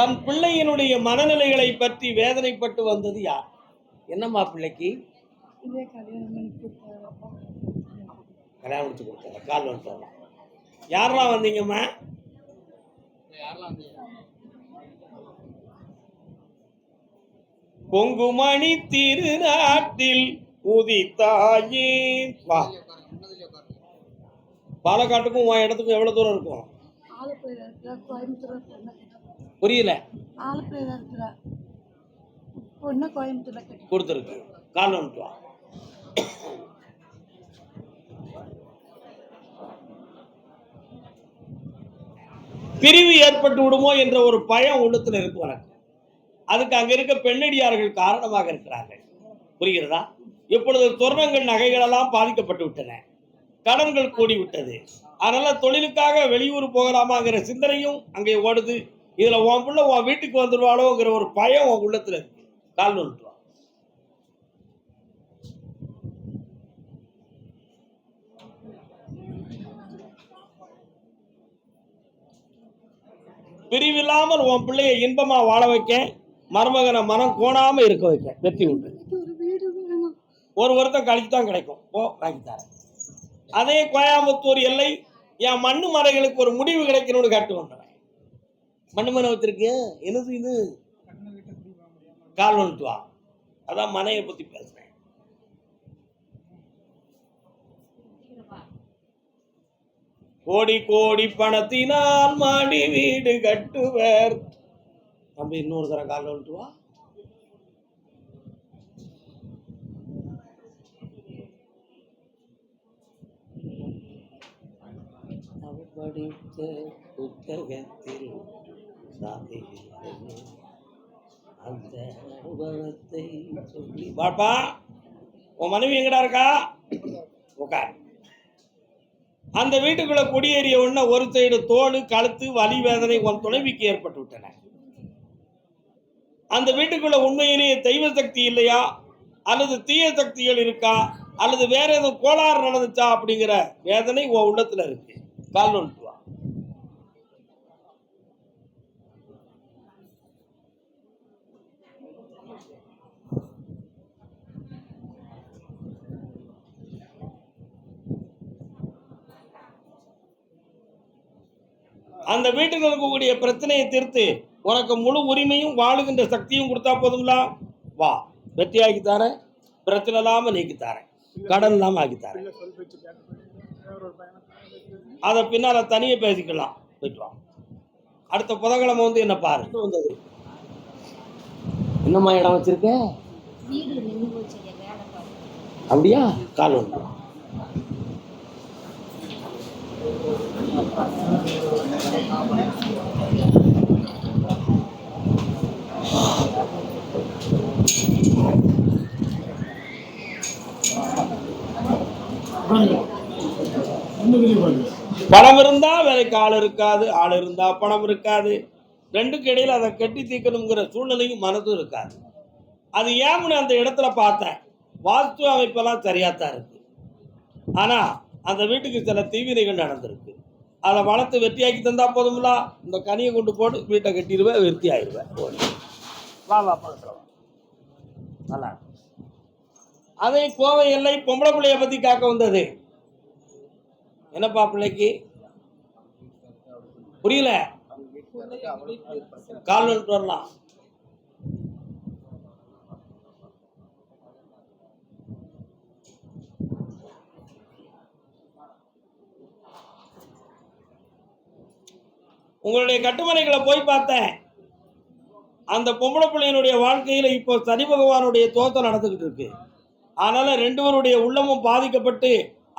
தன் பிள்ளையினுடைய மனநிலைகளை பற்றி வேதனைப்பட்டு வந்தது யார்? என்னம்மா பிள்ளைக்கு? கல்யாணம் முடிச்சு கொடுத்தாங்க கால் வந்துட்டாங்க யாரெல்லாம் வந்தீங்கம்மா? பொங்குமணி திருநாட்டில் உதித்தாயே. வா. பாலக்காட்டுக்கும் உன் இடத்துக்கும் எவ்வளவு தூரம் இருக்கும் ஆலப்புழையில் இருக்கிறா கோயம்புத்தூர் பொண்ணு புரியல. ஆலப்புழையில் இருக்கிறா பொண்ணு கோயம்புத்தூர்ல கட்டி கொடுத்துருக்கு. கால் வந்துட்டு வா. பிரிவு ஏற்பட்டு விடுமோ என்ற ஒரு பயம் உள்ளத்துல இருக்கு உனக்கு. அதுக்கு அங்க இருக்க பெண்ணடியார்கள் காரணமாக இருக்கிறார்கள். புரிகிறதா? இப்பொழுது சொர்ணங்கள் நகைகள் எல்லாம் பாதிக்கப்பட்டு விட்டன. கடன்கள் கூடி விட்டது அதனால தொழிலுக்காக வெளியூர் போகலாமாங்கிற சிந்தனையும் அங்கே ஓடுது. இதுல உன் பிள்ளை உன் வீட்டுக்கு வந்துடுவாளோங்கிற ஒரு பயம் உன் உள்ளத்துல இருக்கு. கால் வந்துட்டு பிரிவில்லாமல் உன் பிள்ளைய இன்பமா வாழ வைக்க மருமகனை மனம் கோணாம இருக்க வைக்க வெற்றி உண்டு. ஒரு வருத்தம் கழிச்சு தான் கிடைக்கும். ஓ வாங்கி தரேன். அதே கோயம்புத்தூர் எல்லை என் மண்ணு மலைகளுக்கு ஒரு முடிவு கிடைக்கணும்னு கேட்டு மண்ணு மனை வச்சிருக்கிய? என்னது இது கால் வந்துட்டு வா. அதான் மனையை பத்தி பேசுறேன். கோடி கோடி பணத்தினால் மாடி வீடு கட்டுவர். தம்பி இன்னொரு தரம் கால் வந்துட்டு வா. படித்த புத்தகத்தில் அந்த அனுபவத்தை சொல்லி பாப்பா உன் மனைவி எங்கடா இருக்கா? உட்கார் அந்த வீட்டுக்குள்ள குடியேறிய உடனே ஒரு சைடு தோல் கழுத்து வலி வேதனை உன் துணைவிக்கு ஏற்பட்டு விட்டன அந்த வீட்டுக்குள்ள உண்மையிலேயே தெய்வ சக்தி இல்லையா? அல்லது தீய சக்திகள் இருக்கா? அல்லது வேற எதுவும் கோளாறு நடந்துச்சா அப்படிங்கிற வேதனை உன் உள்ளத்துல இருக்கு. கால் நோண்டு வா அந்த வீட்டுக்கு இருக்கக்கூடிய பிரச்சனையை தீர்த்து உனக்கு முழு உரிமையும் வாழுகின்ற சக்தியும் கொடுத்தா போதுங்களா வா வெற்றியாக்கி தரேன் பிரச்சனை இல்லாம நீக்கி தரேன் கடன் இல்லாம ஆக்கி தரேன். அதை பின்னால தனியே பேசிக்கலாம். போயிட்டு அடுத்த புதன்கிழமை வந்து என்ன பாரு. வந்தது? என்னம்மா இடம் வச்சிருக்க? அப்படியா? கால் ஒன்று பணம் இருந்தா வேலைக்கு ஆள் இருக்காது ஆள் இருந்தா பணம் இருக்காது. ரெண்டுக்கு இடையில அதை கட்டி தீர்க்கணுங்கிற சூழ்நிலையும் மனதும் இருக்காது. அது ஏன்னு அந்த இடத்துல பார்த்தேன்? வாஸ்து அமைப்பெல்லாம் சரியாத்தான் இருக்கு. ஆனா அந்த வீட்டுக்கு சில தீவினைகள் நடந்திருக்கு. அதை வளர்த்து வெட்டியாக்கி தந்தா போதுங்களா இந்த கனியை கொண்டு போட்டு வீட்டை கட்டிடுவேன் வெட்டி ஆயிடுவேன் வா வா பக்கத்துல நல்லா அதை அதே கோவை எல்லை பொம்பளை பிள்ளைய பத்தி காக்க வந்தது. என்னப்பா பிள்ளைக்கு? புரியல? கால் வரலாம். உங்களுடைய கட்டுமனைகளை போய் பார்த்தேன். அந்த பொம்பளை பிள்ளையினுடைய வாழ்க்கையில் இப்போ சனி பகவானுடைய தோத்தம் நடந்துக்கிட்டு இருக்கு. அதனால ரெண்டு பேருடைய உள்ளமும் பாதிக்கப்பட்டு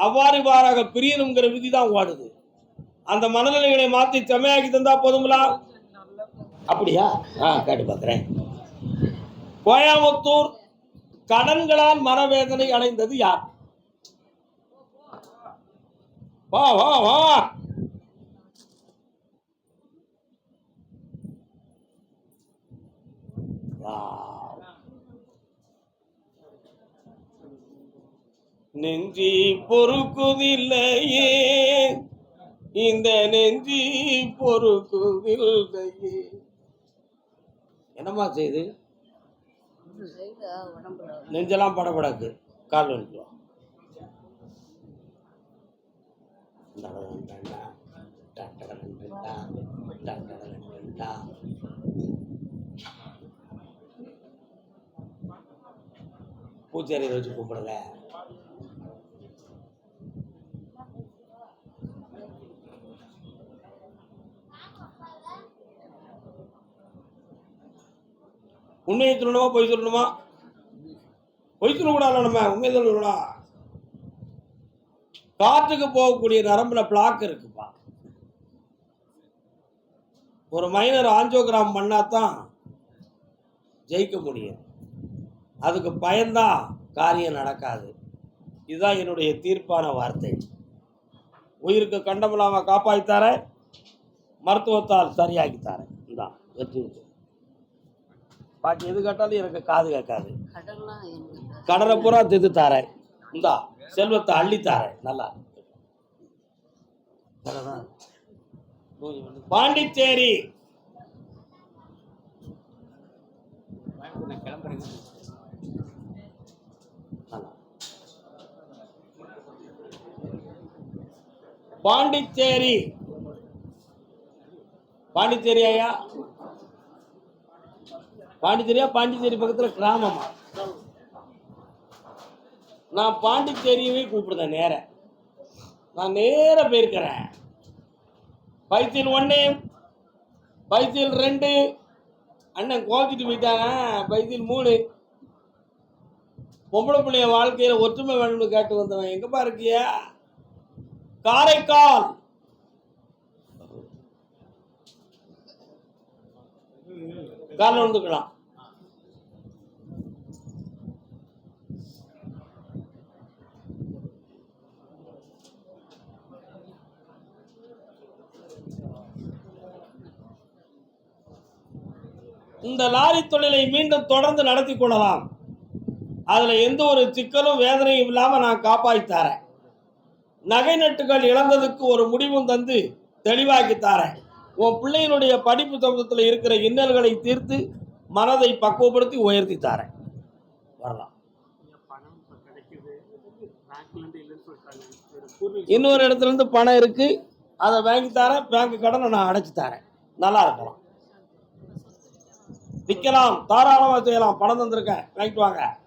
அவ்வாறு இவ்வாறாக பிரியணுங்கிற விதி தான் ஓடுது அந்த மனநிலைகளை மாற்றி செம்மையாக்கி தந்தா போதுங்களா? அப்படியா? ஆ கேட்டு பார்க்குறேன். கோயம்புத்தூர் கடன்களால் மனவேதனை அடைந்தது யார்? வா வா வா. நெஞ்சி பொறுக்குதில்லையே இந்த நெஞ்சி பொறுக்குதில்லையே என்னம்மா செய்யுது சைடு உடம்புல நெஞ்செல்லாம் படபடக்கு கால் வந்துட்டு பூச்சேரியை வச்சு கூப்பிடல உண்மையை சொல்லணுமா பொய் சொல்லணுமா? பொய் சொல்லக்கூடாது நம்ம உண்மையை சொல்லக்கூடா காற்றுக்கு போகக்கூடிய நரம்புல பிளாக் இருக்குப்பா. ஒரு மைனர் ஆஞ்சோகிராம் பண்ணாதான் ஜெயிக்க முடியும். அதுக்கு பயந்தான் காரியம் நடக்காது. இதுதான் என்னுடைய தீர்ப்பான வார்த்தை. உயிருக்கு கண்டமில்லாமல் காப்பாற்றித்தார மருத்துவத்தால் சரியாக்கித்தாரேன் இதான் வெற்றி பாக்கி எது கேட்டாலும் எனக்கு காது கேட்காது. கடலை பூரா தித்து தாரேன். இந்தா செல்வத்தை அள்ளித்தாரேன் நல்லா. பாண்டிச்சேரி. பாண்டிச்சேரி. பாண்டிச்சேரி ஐயா. பாண்டிச்சேரியா பாண்டிச்சேரி பக்கத்துல கிராமமா? நான் பாண்டிச்சேரியவே கூப்பிடுதேன் நேர. நான் நேர போயிருக்கிறேன். பைத்தியல் ஒன்று பைத்தியல் ரெண்டு. அண்ணன் கோச்சிட்டு போயிட்டாங்க பைத்தியல் மூணு. பொம்பளை பிள்ளைய வாழ்க்கையில் ஒற்றுமை வேணும்னு கேட்டு வந்தவன் எங்கப்பா இருக்கியா? காரைக்கால். காலில் வந்துக்கலாம் இந்த லாரி தொழிலை மீண்டும் தொடர்ந்து நடத்தி கொள்ளலாம். அதுல எந்த ஒரு சிக்கலும் வேதனையும் இல்லாம நான் காப்பாற்றி தரேன். நகை நட்டுகள் இழந்ததுக்கு ஒரு முடிவும் தந்து தெளிவாக்கி தரேன். உன் பிள்ளையினுடைய படிப்பு சம்பந்தத்தில் இருக்கிற இன்னல்களை தீர்த்து மனதை பக்குவப்படுத்தி உயர்த்தி தரேன். வரலாம். இன்னொரு இடத்துல இருந்து பணம் இருக்கு. அதை வாங்கி தரேன். பேங்க் கடனை நான் அடைச்சு தரேன். நல்லா இருக்கலாம். விற்கலாம். தாராளமாக செய்யலாம். பணம் தந்திருக்கேன். வாங்கிட்டு வாங்க.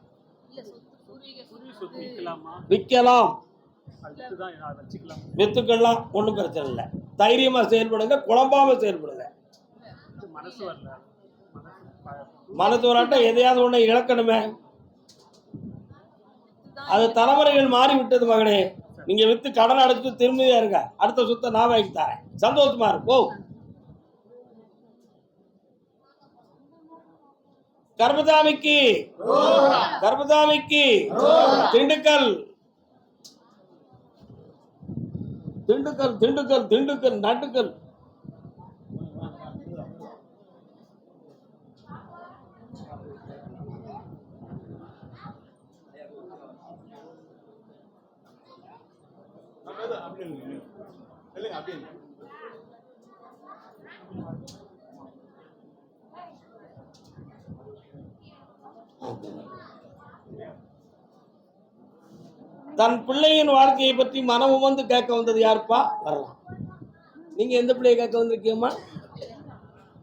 விற்கலாமா. வித்துக்கெல்லாம் ஒன்றும் பிரச்சனை இல்லை. தைரியமாக செயல்படுங்க குழம்பாம செயல்படுங்க. மனசு வராட்டம் எதையாவது ஒன்று இழக்கணுமே. அது தலைமுறைகள் மாறி விட்டது மகனே. நீங்க வித்து கடன் அடைச்சிட்டு திரும்பியே இருங்க. அடுத்த சுத்த நான் வாங்கி தரேன். சந்தோஷமா இரு. போ. கர்மதாமிக்கு கர்மதாமிக்கு திண்டுக்கல். திண்டுக்கல் திண்டுக்கல் திண்டுக்கல் நட்டுக்கல். தன் பிள்ளையின் வாழ்க்கையை பற்றி மனமும் வந்து கேட்க வந்தது யாருப்பா? வரலாம். நீங்க எந்த பிள்ளையை கேட்க வந்திருக்கீங்கம்மா?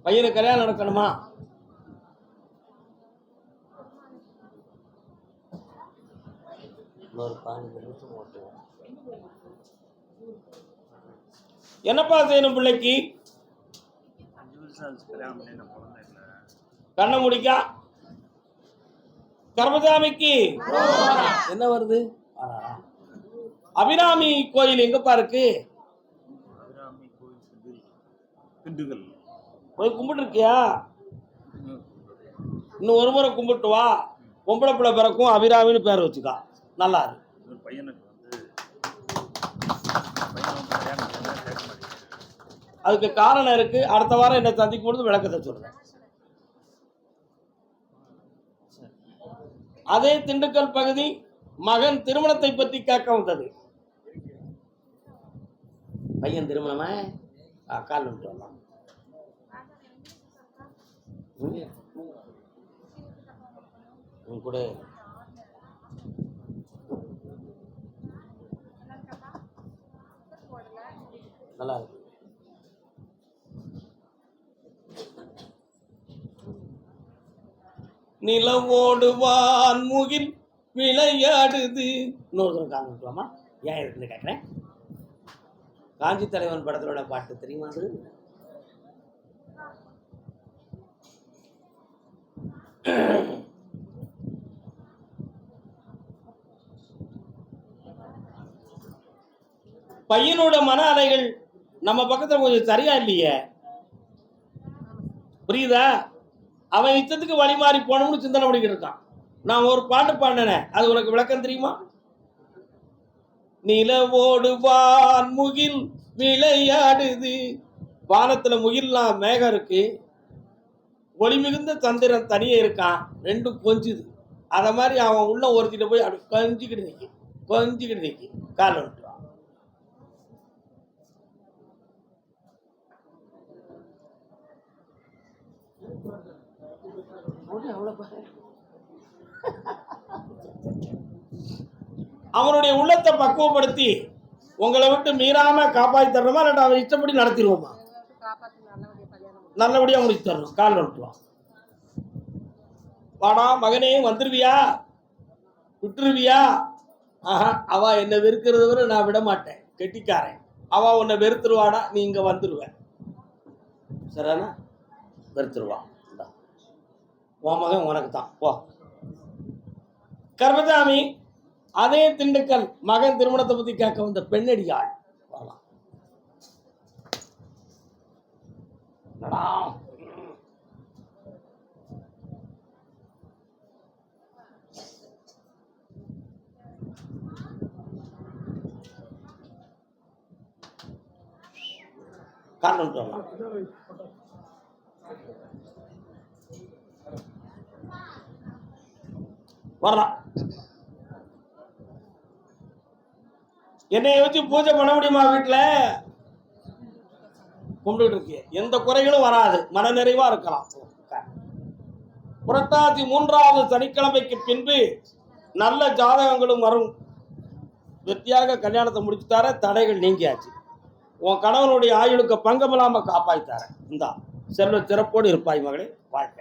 பையனுக்கு கல்யாணம் நடக்கணுமா. என்னப்பா செய்யணும் பிள்ளைக்கு? கண்ணை முடிக்கா. கர்மசாமிக்கு. என்ன வருது. அபிராமி கோயில் எங்கப்பா இருக்கு? திண்டுக்கல். போய் கும்பிட்டு இருக்கியா இன்னும் ஒரு முறை கும்பிட்டு வா. பொம்பளை பிள்ளை பிறக்கும் அபிராமின்னு பேர் வச்சுக்கா. நல்லா இருக்கு பையனுக்கு அதுக்கு காரணம் இருக்கு. அடுத்த வாரம் என்னை சந்திக்கும் பொழுது விளக்கத்தை சொல்றேன். அதே திண்டுக்கல் பகுதி மகன் திருமணத்தை பற்றி கேட்க வந்தது. பையன் திருமணமா? கால் விட்டு வரலாம். உன் கூட. நல்லா இருக்கு. நிலவோடுவான் முகில் விளையாடுது. இன்னொரு தடவை ஏன் இருக்குன்னு கேட்குறேன். காஞ்சி தலைவன் படத்தோட பாட்டு தெரியுமா அது? பையனோட மன அலைகள் நம்ம பக்கத்துல கொஞ்சம் சரியா இல்லையே? புரியுதா? அவன் இஷ்டத்துக்கு வழி மாறி போகணும்னு சிந்தனை பண்ணிக்கிட்டு இருக்கான். நான் ஒரு பாட்டு பாடினேன் அது உனக்கு விளக்கம் தெரியுமா? நிலவோடு வான் முகில் விளையாடுது. வானத்துல முகில்லாம் மேகம் இருக்கு. ஒளி மிகுந்த சந்திரன் தனியே இருக்கான் ரெண்டும் கொஞ்சுது. அத மாதிரி அவன் உள்ள ஒருத்திட்ட போய் அப்படி கொஞ்சிக்கிட்டு நிற்கி கொஞ்சிக்கிட்டு நிற்கி கால விட்டுருவான். அவனுடைய உள்ளத்தை பக்குவப்படுத்தி உங்களை விட்டு மீறாம காப்பாத்தி தரணுமா இல்லாட்டா அவன் இஷ்டப்படி நடத்திடுவோமா? நல்லபடியா உங்களுக்கு தரணும். கால் நடத்துவான் வாடா மகனே வந்துருவியா? விட்டுருவியா? ஆஹா அவ என்னை வெறுக்கிறத வரை நான் விட மாட்டேன் கெட்டிக்காரன். அவ உன்னை வெறுத்துருவாடா நீ இங்க வந்துருவ. சரிதானா? வெறுத்துருவான் உன் மகன் உனக்கு தான் போ. கர்மசாமி அதே திண்டுக்கல் மகன் திருமணத்தை பத்தி கேட்க வந்த பெண்ணடியாள். வரலாம் காரணம் சொல்லலாம் வரலாம். என்னைய வச்சு பூஜை பண்ண முடியுமா வீட்டில் கும்பிட்டு இருக்கு. எந்த குறைகளும் வராது. மனநிறைவா இருக்கலாம். புரட்டாசி மூன்றாவது சனிக்கிழமைக்கு பின்பு நல்ல ஜாதகங்களும் வரும். வெற்றியாக கல்யாணத்தை முடிச்சுட்டார தடைகள் நீங்கியாச்சு. உன் கணவனுடைய ஆயுளுக்கு பங்கமில்லாம காப்பாய்த்தார இந்தா செல்வ சிறப்போடு இருப்பாய் மகளே. வாழ்க்கை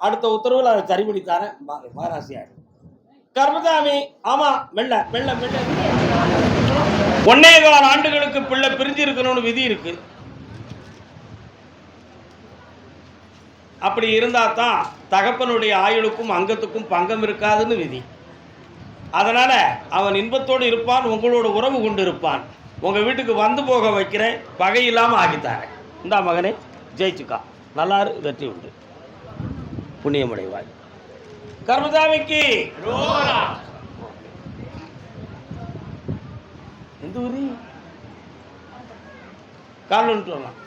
அடுத்த உத்தரவில் அதை சரி பண்ணித்தாரேன் மகாராசியாரு கர்மசாமி ஆமா மெல்ல மெல்ல மெல்ல. ஒன்னே கால் ஆண்டுகளுக்கு பிள்ளை பிரிஞ்சு இருக்கணும்னு விதி இருக்கு. அப்படி இருந்தா தான் தகப்பனுடைய ஆயுளுக்கும் அங்கத்துக்கும் பங்கம் இருக்காதுன்னு விதி. அதனால அவன் இன்பத்தோடு இருப்பான் உங்களோட உறவு கொண்டு இருப்பான் உங்க வீட்டுக்கு வந்து போக வைக்கிறேன் பகை இல்லாம ஆக்கித்தாரேன் இந்தா மகனே ஜெயிச்சுக்கா. நல்லாரு வெற்றி உண்டு. புண்ணியமடைவாய். கர்மசாமிக்கு! எந்த ஊரு? கால் வந்துட்டு வரலாம்.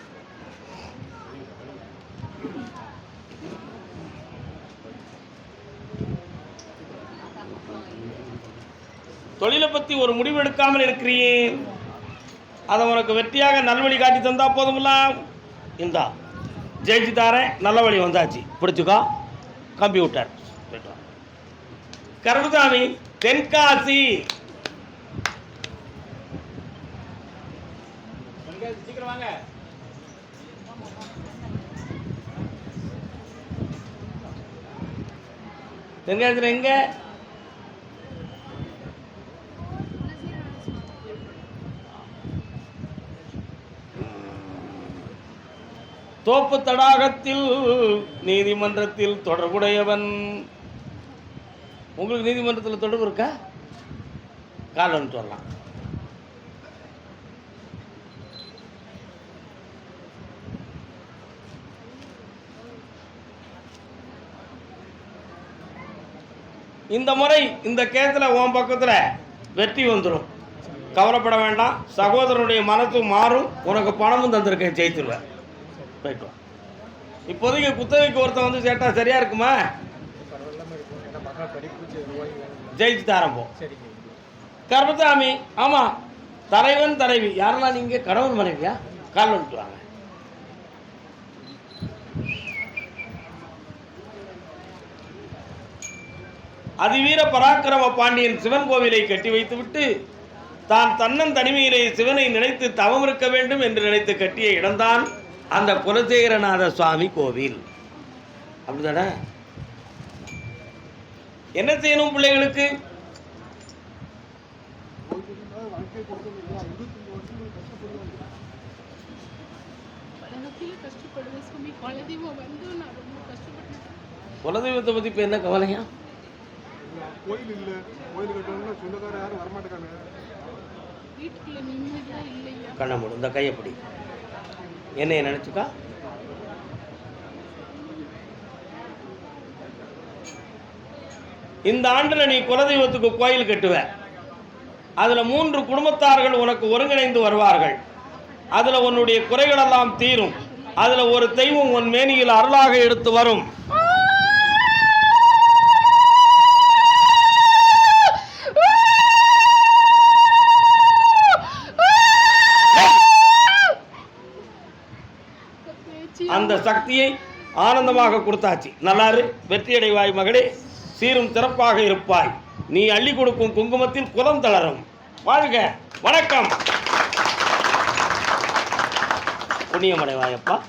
தொழிலை பத்தி ஒரு முடிவு எடுக்காமல் இருக்கிறியே அதை உனக்கு வெற்றியாக நல்வழி காட்டி தந்தா போதுமில்ல இந்தா ஜெயிச்சு தாரேன் நல்ல வழி வந்தாச்சு. பிடிச்சுக்கோ. கம்ப்யூட்டர். கருமசாமி தென்காசி சீக்கிரம் வாங்க. தென்காசியில் எங்க? தோப்பு தடாகத்தில் நீதிமன்றத்தில் தொடர்புடையவன். உங்களுக்கு நீதிமன்றத்தில் தொடர்பு இருக்கா? காலன்னு சொல்லலாம் இந்த முறை இந்த கேஸில் உன் பக்கத்தில் வெற்றி வந்துடும் கவலைப்பட வேண்டாம். சகோதரனுடைய மனசும் மாறும். உனக்கு பணமும் தந்திருக்கேன் ஜெயித்துருவேன் போயிட்டு இப்போதைக்கு குத்தகைக்கு ஒருத்தன் வந்து சேட்டா சரியா இருக்குமா? ஜெயிச்சு தாரேன் கர்மசாமி ஆமா தலைவன் தலைவி. யாரெல்லாம் நீங்க? கணவன் மனைவியா? கால் வந்துட்டு வாங்க. அதிவீர பராக்கிரம பாண்டியன் சிவன் கோவிலை கட்டி வைத்துவிட்டு தான் தன்னன் தனிமையிலே சிவனை நினைத்து தவம் இருக்க வேண்டும் என்று நினைத்து கட்டிய இடம்தான் அந்த குலசேகரநாத சுவாமி கோவில். அப்படிதானே? என்ன செய்யணும் பிள்ளைகளுக்கு? குலதெய்வத்தை பத்தி இப்ப என்ன கவலையா? கோயில் இல்லை. கோயில் கட்டணும்னா சொந்தக்காரர் யாரும் வரமாட்டேங்காங்க வீட்டுக்குள்ள நிம்மதியா இல்லையா? கண்ண மூடு இந்த கையப்படி என்னைய நினைச்சுக்கா? இந்த ஆண்டுல நீ குலதெய்வத்துக்கு கோயில் கட்டுவ. அதுல மூன்று குடும்பத்தார்கள் உனக்கு ஒருங்கிணைந்து வருவார்கள். அதுல உன்னுடைய குறைகள் எல்லாம் தீரும். அதுல ஒரு தெய்வம் உன் மேனியில் அருளாக எடுத்து வரும். அந்த சக்தியை ஆனந்தமாக கொடுத்தாச்சு. நல்லாரு வெற்றியடைவாய் மகளே சீரும் சிறப்பாக இருப்பாய். நீ அள்ளி கொடுக்கும் குங்குமத்தில் குலம் தளரும். வாழ்க வணக்கம். புண்ணியமடைவாயப்பா.